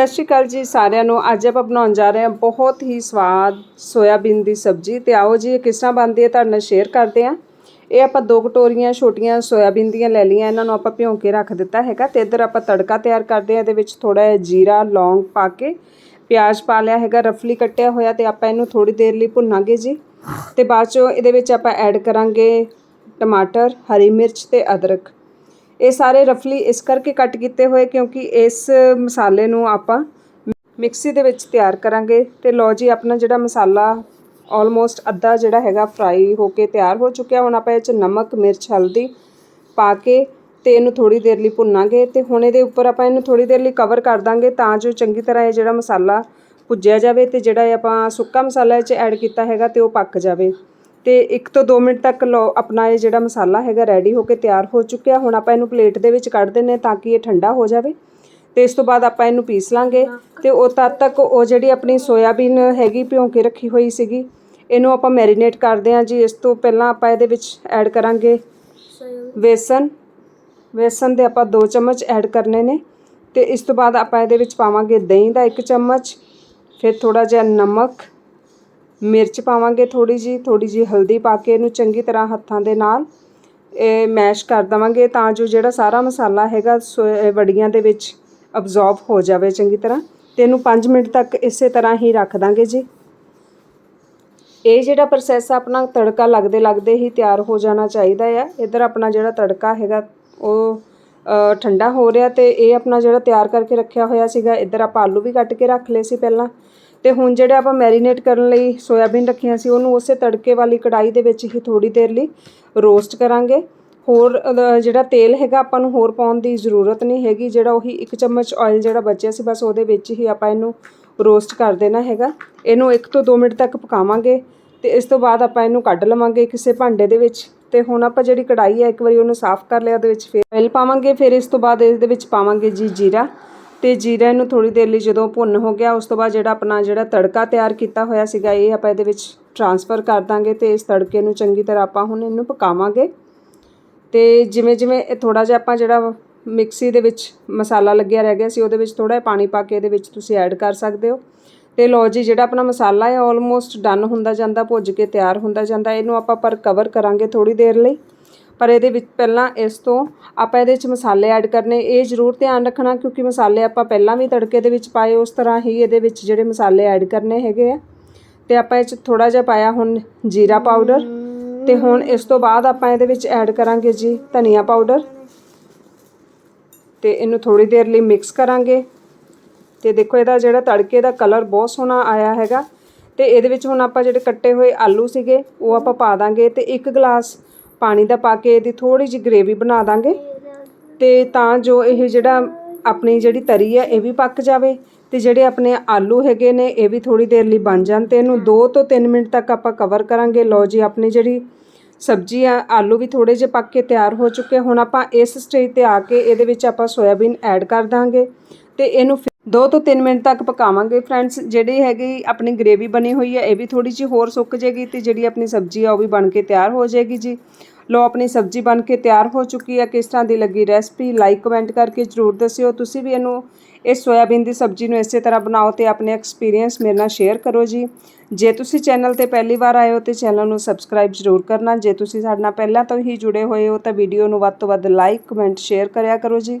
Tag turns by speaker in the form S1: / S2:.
S1: ਸਤਿ ਸ਼੍ਰੀ ਅਕਾਲ ਜੀ ਸਾਰਿਆਂ ਨੂੰ। ਅੱਜ ਆਪਾਂ ਬਣਾਉਣ ਜਾ ਰਹੇ ਹਾਂ ਬਹੁਤ ਹੀ ਸਵਾਦ ਸੋਇਆਬੀਨ ਦੀ ਸਬਜ਼ੀ। ਤੇ ਆਓ ਜੀ, ਇਹ ਕਿਸ ਤਰ੍ਹਾਂ ਬਣਦੀ ਹੈ ਤੁਹਾਡੇ ਨਾਲ ਸ਼ੇਅਰ ਕਰਦੇ ਹਾਂ। ਇਹ ਆਪਾਂ ਦੋ ਕਟੋਰੀਆਂ ਛੋਟੀਆਂ ਸੋਇਆਬੀਨ ਦੀਆਂ ਲੈ ਲਈਆਂ। ਇਹਨਾਂ ਨੂੰ ਆਪਾਂ ਭਿਉਂ ਕੇ ਰੱਖ ਦਿੱਤਾ ਹੈਗਾ ਤੇ ਇੱਧਰ ਆਪਾਂ ਤੜਕਾ ਤਿਆਰ ਕਰਦੇ ਹਾਂ। ਇਹਦੇ ਵਿੱਚ ਥੋੜਾ ਜਿਹਾ ਜੀਰਾ, ਲੌਂਗ ਪਾ ਕੇ ਪਿਆਜ਼ ਪਾ ਲਿਆ ਹੈਗਾ ਰਫਲੀ ਕੱਟਿਆ ਹੋਇਆ ਤੇ ਆਪਾਂ ਇਹਨੂੰ ਥੋੜੀ ਦੇਰ ਲਈ ਭੁੰਨਾਂਗੇ ਜੀ। ਤੇ ਬਾਅਦ ਚੋਂ ਇਹਦੇ ਵਿੱਚ ਆਪਾਂ ਐਡ ਕਰਾਂਗੇ ਟਮਾਟਰ, ਹਰੀ ਮਿਰਚ ਤੇ ਅਦਰਕ। ਇਹ ਸਾਰੇ ਰਫਲੀ ਇਸ ਕਰਕੇ ਕੱਟ ਕੀਤੇ ਹੋਏ ਕਿਉਂਕਿ ਇਸ ਮਸਾਲੇ ਨੂੰ ਆਪਾਂ ਮਿਕਸੀ ਦੇ ਵਿੱਚ ਤਿਆਰ ਕਰਾਂਗੇ ਤੇ ਲੋ ਜੀ, ਆਪਣਾ ਜਿਹੜਾ ਮਸਾਲਾ ਆਲਮੋਸਟ ਅੱਧਾ ਜਿਹੜਾ ਹੈਗਾ ਫਰਾਈ ਹੋ ਕੇ ਤਿਆਰ ਹੋ ਚੁੱਕਿਆ। ਹੁਣ ਆਪਾਂ ਇਹ ਚ ਨਮਕ, ਮਿਰਚ, ਹਲਦੀ ਪਾ ਕੇ ਤੇ ਇਹਨੂੰ ਥੋੜੀ ਦੇਰ ਲਈ ਭੁੰਨਾਂਗੇ ਤੇ ਹੁਣ ਇਹਦੇ ਉੱਪਰ ਆਪਾਂ ਇਹਨੂੰ ਥੋੜੀ ਦੇਰ ਲਈ ਕਵਰ ਕਰ ਦਾਂਗੇ ਤਾਂ ਜੋ ਚੰਗੀ ਤਰ੍ਹਾਂ ਇਹ ਜਿਹੜਾ ਮਸਾਲਾ ਭੁੱਜਿਆ ਜਾਵੇ ਤੇ ਜਿਹੜਾ ਇਹ ਆਪਾਂ ਸੁੱਕਾ ਮਸਾਲਾ ਇਹ ਚ ਐਡ ਕੀਤਾ ਹੈਗਾ ਤੇ ਉਹ ਪੱਕ ਜਾਵੇ। ਤੇ 1 ਤੋਂ 2 ਮਿੰਟ ਤੱਕ ਲੋ ਆਪਣਾ ਇਹ ਜਿਹੜਾ ਮਸਾਲਾ ਹੈਗਾ ਰੈਡੀ ਹੋ ਕੇ ਤਿਆਰ ਹੋ ਚੁੱਕਿਆ। ਹੁਣ ਆਪਾਂ ਇਹਨੂੰ ਪਲੇਟ ਦੇ ਵਿੱਚ ਕੱਢ ਦਿੰਨੇ ਤਾਂ ਕਿ ਇਹ ਠੰਡਾ ਹੋ ਜਾਵੇ। ਤੇ ਇਸ ਤੋਂ ਬਾਅਦ ਆਪਾਂ ਇਹਨੂੰ ਪੀਸ ਲਾਂਗੇ। ਤੇ ਉਹ ਤਦ ਤੱਕ ਉਹ ਜਿਹੜੀ ਆਪਣੀ ਸੋਇਆਬੀਨ ਹੈਗੀ ਭਿਉਂ ਕੇ ਰੱਖੀ ਹੋਈ ਸੀਗੀ, ਇਹਨੂੰ ਆਪਾਂ ਮੈਰੀਨੇਟ ਕਰਦੇ ਹਾਂ ਜੀ। ਇਸ ਤੋਂ ਪਹਿਲਾਂ ਆਪਾਂ ਇਹਦੇ ਵਿੱਚ ਐਡ ਕਰਾਂਗੇ ਵੇਸਨ ਵੇਸਨ ਦੇ ਆਪਾਂ 2 ਚਮਚ ਐਡ ਕਰਨੇ ਨੇ। ਤੇ ਇਸ ਤੋਂ ਬਾਅਦ ਆਪਾਂ ਇਹਦੇ ਵਿੱਚ ਪਾਵਾਂਗੇ ਦਹੀਂ ਦਾ 1 ਚਮਚ, ਫਿਰ ਥੋੜਾ ਜਿਹਾ ਨਮਕ। ਮਿਰਚ ਪਾਵਾਂਗੇ ਥੋੜੀ ਜੀ ਥੋੜੀ ਜੀ ਹਲਦੀ ਪਾ ਕੇ ਇਹਨੂੰ ਚੰਗੀ ਤਰ੍ਹਾਂ ਹੱਥਾਂ ਦੇ ਨਾਲ ਇਹ ਮੈਸ਼ ਕਰ ਦਵਾਂਗੇ ਤਾਂ ਜੋ ਜਿਹੜਾ ਸਾਰਾ ਮਸਾਲਾ ਹੈਗਾ ਸੋਇਆ ਵੜੀਆਂ ਦੇ ਵਿੱਚ ਅਬਜ਼ੌਰਬ ਹੋ ਜਾਵੇ ਚੰਗੀ ਤਰ੍ਹਾਂ ਤੇ ਇਹਨੂੰ 5 ਮਿੰਟ ਤੱਕ ਇਸੇ ਤਰ੍ਹਾਂ ਹੀ ਰੱਖ ਦਾਂਗੇ ਜੀ। ਇਹ ਜਿਹੜਾ ਪ੍ਰੋਸੈਸ ਆਪਣਾ ਤੜਕਾ ਲੱਗਦੇ ਲੱਗਦੇ ਹੀ ਤਿਆਰ ਹੋ ਜਾਣਾ ਚਾਹੀਦਾ ਆ। ਇਧਰ ਆਪਣਾ ਜਿਹੜਾ ਤੜਕਾ ਹੈਗਾ ਉਹ ਠੰਡਾ ਹੋ ਰਿਹਾ ਤੇ ਇਹ ਆਪਣਾ ਜਿਹੜਾ ਤਿਆਰ ਕਰਕੇ ਰੱਖਿਆ ਹੋਇਆ ਸੀਗਾ, ਇਧਰ ਆਪਾਂ ਆਲੂ ਵੀ ਕੱਟ ਕੇ ਰੱਖ ਲਏ ਸੀ ਪਹਿਲਾਂ। ਤੇ ਹੁਣ ਜਿਹੜਾ ਆਪਾਂ ਮੈਰੀਨੇਟ ਕਰਨ ਲਈ ਸੋਇਆਬੀਨ ਰੱਖੀਆਂ ਸੀ, ਉਹਨੂੰ ਉਸੇ ਤੜਕੇ ਵਾਲੀ ਕੜਾਈ ਦੇ ਵਿੱਚ ਹੀ ਥੋੜੀ ਦੇਰ ਲਈ ਰੋਸਟ ਕਰਾਂਗੇ। ਹੋਰ ਜਿਹੜਾ ਤੇਲ ਹੈਗਾ, ਆਪਾਂ ਨੂੰ ਹੋਰ ਪਾਉਣ ਦੀ ਜ਼ਰੂਰਤ ਨਹੀਂ ਹੈਗੀ, ਜਿਹੜਾ ਉਹੀ ਇੱਕ ਚਮਚ ਆਇਲ ਜਿਹੜਾ ਬਚਿਆ ਸੀ, ਬਸ ਉਹਦੇ ਵਿੱਚ ਹੀ ਆਪਾਂ ਇਹਨੂੰ ਰੋਸਟ ਕਰ ਦੇਣਾ ਹੈਗਾ। ਇਹਨੂੰ 1 ਤੋਂ 2 ਮਿੰਟ ਤੱਕ ਪਕਾਵਾਂਗੇ ਤੇ ਇਸ ਤੋਂ ਬਾਅਦ ਆਪਾਂ ਇਹਨੂੰ ਕੱਢ ਲਵਾਂਗੇ ਕਿਸੇ ਭਾਂਡੇ ਦੇ ਵਿੱਚ। ਤੇ ਹੁਣ ਆਪਾਂ ਜਿਹੜੀ ਕੜਾਈ ਹੈ, ਇੱਕ ਵਾਰੀ ਉਹਨੂੰ ਸਾਫ਼ ਕਰ ਲਿਆ, ਉਹਦੇ ਵਿੱਚ ਫਿਰ ਆਇਲ ਪਾਵਾਂਗੇ, ਫਿਰ ਇਸ ਤੋਂ ਬਾਅਦ ਇਹਦੇ ਵਿੱਚ ਪਾਵਾਂਗੇ ਜੀ ਜੀਰਾ। ਅਤੇ ਜੀਰਾ ਨੂੰ ਥੋੜ੍ਹੀ ਦੇਰ ਲਈ ਜਦੋਂ ਭੁੰਨ ਹੋ ਗਿਆ, ਉਸ ਤੋਂ ਬਾਅਦ ਜਿਹੜਾ ਆਪਣਾ ਜਿਹੜਾ ਤੜਕਾ ਤਿਆਰ ਕੀਤਾ ਹੋਇਆ ਸੀਗਾ, ਇਹ ਆਪਾਂ ਇਹਦੇ ਵਿੱਚ ਟਰਾਂਸਫਰ ਕਰ ਦਾਂਗੇ ਅਤੇ ਇਸ ਤੜਕੇ ਨੂੰ ਚੰਗੀ ਤਰ੍ਹਾਂ ਆਪਾਂ ਹੁਣ ਇਹਨੂੰ ਪਕਾਵਾਂਗੇ। ਅਤੇ ਜਿਵੇਂ ਜਿਵੇਂ ਇਹ ਥੋੜ੍ਹਾ ਜਿਹਾ ਆਪਾਂ ਜਿਹੜਾ ਮਿਕਸੀ ਦੇ ਵਿੱਚ ਮਸਾਲਾ ਲੱਗਿਆ ਰਹਿ ਗਿਆ ਸੀ, ਉਹਦੇ ਵਿੱਚ ਥੋੜ੍ਹਾ ਜਿਹਾ ਪਾਣੀ ਪਾ ਕੇ ਇਹਦੇ ਵਿੱਚ ਤੁਸੀਂ ਐਡ ਕਰ ਸਕਦੇ ਹੋ। ਤੇ ਲੋ ਜੀ, ਜਿਹੜਾ ਆਪਣਾ ਮਸਾਲਾ ਹੈ ਆਲਮੋਸਟ ਡਨ ਹੁੰਦਾ ਜਾਂਦਾ, ਭੁੱਜ ਕੇ ਤਿਆਰ ਹੁੰਦਾ ਜਾਂਦਾ, ਇਹਨੂੰ ਆਪਾਂ ਪਰ ਕਵਰ ਕਰਾਂਗੇ ਥੋੜੀ ਦੇਰ ਲਈ। ਪਰ ਇਹਦੇ ਵਿੱਚ ਪਹਿਲਾਂ ਇਸ ਤੋਂ ਆਪਾਂ ਇਹਦੇ ਵਿੱਚ ਮਸਾਲੇ ਐਡ ਕਰਨੇ, ਇਹ ਜ਼ਰੂਰ ਧਿਆਨ ਰੱਖਣਾ ਕਿਉਂਕਿ ਮਸਾਲੇ ਆਪਾਂ ਪਹਿਲਾਂ ਵੀ ਤੜਕੇ ਦੇ ਵਿੱਚ ਪਾਏ, ਉਸ ਤਰ੍ਹਾਂ ਹੀ ਇਹਦੇ ਵਿੱਚ ਜਿਹੜੇ ਮਸਾਲੇ ਐਡ ਕਰਨੇ ਹੈਗੇ ਆ। ਤੇ ਆਪਾਂ ਇਹ ਚ ਥੋੜਾ ਜਿਹਾ ਪਾਇਆ ਹੁਣ ਜੀਰਾ ਪਾਊਡਰ ਤੇ ਹੁਣ ਇਸ ਤੋਂ ਬਾਅਦ ਆਪਾਂ ਇਹਦੇ ਵਿੱਚ ਐਡ ਕਰਾਂਗੇ ਜੀ ਧਨੀਆ ਪਾਊਡਰ ਤੇ ਇਹਨੂੰ ਥੋੜੀ ਦੇਰ ਲਈ ਮਿਕਸ ਕਰਾਂਗੇ। ਤੇ ਦੇਖੋ ਇਹਦਾ ਜਿਹੜਾ ਤੜਕੇ ਦਾ ਕਲਰ ਬਹੁਤ ਸੋਹਣਾ ਆਇਆ ਹੈਗਾ। ਤੇ ਇਹਦੇ ਵਿੱਚ ਹੁਣ ਆਪਾਂ ਜਿਹੜੇ ਕੱਟੇ ਹੋਏ ਆਲੂ ਸੀਗੇ, ਉਹ ਆਪਾਂ ਪਾ ਦਾਂਗੇ ਤੇ ਇੱਕ ਗਲਾਸ ਪਾਣੀ ਦਾ ਪਾ ਕੇ ਇਹਦੀ ਥੋੜੀ ਜਿਹੀ ਗ੍ਰੇਵੀ ਬਣਾ ਦਾਂਗੇ ਤੇ ਤਾਂ ਜੋ ਇਹ ਜਿਹੜਾ ਆਪਣੀ ਜਿਹੜੀ ਤਰੀ ਹੈ ਇਹ ਵੀ ਪੱਕ ਜਾਵੇ ਤੇ ਜਿਹੜੇ ਆਪਣੇ ਆਲੂ ਹੈਗੇ ਨੇ ਇਹ ਵੀ ਥੋੜੀ ਦੇਰ ਲਈ ਬਣ ਜਾਣ ਤੇ ਇਹਨੂੰ 2 ਤੋਂ 3 ਮਿੰਟ ਤੱਕ ਆਪਾਂ ਕਵਰ ਕਰਾਂਗੇ। ਲਓ ਜੀ, ਆਪਣੀ ਜਿਹੜੀ ਸਬਜ਼ੀ ਆ, ਆਲੂ ਵੀ ਥੋੜੇ ਜਿਹੇ ਪੱਕ ਕੇ ਤਿਆਰ ਹੋ ਚੁੱਕੇ ਹੁਣ ਆਪਾਂ ਇਸ ਸਟੇਜ ਤੇ ਆ ਕੇ ਇਹਦੇ ਵਿੱਚ ਆਪਾਂ ਸੋਇਆਬੀਨ ਐਡ ਕਰ ਦਾਂਗੇ ਤੇ ਇਹਨੂੰ 2 ਤੋਂ 3 ਮਿੰਟ ਤੱਕ ਪਕਾਵਾਂਗੇ ਫਰੈਂਡਸ, ਜਿਹੜੀ ਹੈਗੀ ਆਪਣੀ ਗ੍ਰੇਵੀ ਬਣੀ ਹੋਈ ਹੈ, ਇਹ ਵੀ ਥੋੜੀ ਜਿਹੀ ਹੋਰ ਸੁੱਕ ਜਾਏਗੀ ਤੇ ਜਿਹੜੀ ਆਪਣੀ ਸਬਜ਼ੀ ਆ, ਉਹ ਵੀ ਬਣ ਕੇ ਤਿਆਰ ਹੋ ਜਾਏਗੀ ਜੀ। ਲੋ ਆਪਣੀ ਸਬਜ਼ੀ ਬਣ ਕੇ ਤਿਆਰ ਹੋ ਚੁੱਕੀ ਹੈ, ਕਿਸ ਤਰ੍ਹਾਂ ਦੀ ਲੱਗੀ ਰੈਸਪੀ, ਲਾਈਕ, ਕਮੈਂਟ ਕਰਕੇ ਜਰੂਰ ਦੱਸਿਓ। ਤੁਸੀਂ ਵੀ ਇਹਨੂੰ ਇਸ ਸੋਇਆਬੀਨ ਦੀ ਸਬਜ਼ੀ ਨੂੰ ਇਸੇ ਤਰ੍ਹਾਂ ਬਣਾਓ ਤੇ ਆਪਣੇ ਐਕਸਪੀਰੀਅੰਸ ਮੇਰੇ ਨਾਲ ਸ਼ੇਅਰ ਕਰੋ ਜੀ। ਜੇ ਤੁਸੀਂ ਚੈਨਲ ਤੇ ਪਹਿਲੀ ਵਾਰ ਆਏ ਹੋ ਤੇ ਚੈਨਲ ਨੂੰ ਸਬਸਕ੍ਰਾਈਬ ਜਰੂਰ ਕਰਨਾ, ਜੇ ਤੁਸੀਂ ਸਾਡੇ ਨਾਲ ਪਹਿਲਾਂ ਤੋਂ ਹੀ ਜੁੜੇ ਹੋਏ ਹੋ ਤਾਂ ਵੀਡੀਓ ਨੂੰ ਵੱਧ ਤੋਂ ਵੱਧ ਲਾਈਕ, ਕਮੈਂਟ, ਸ਼ੇਅਰ ਕਰਿਆ ਕਰੋ ਜੀ।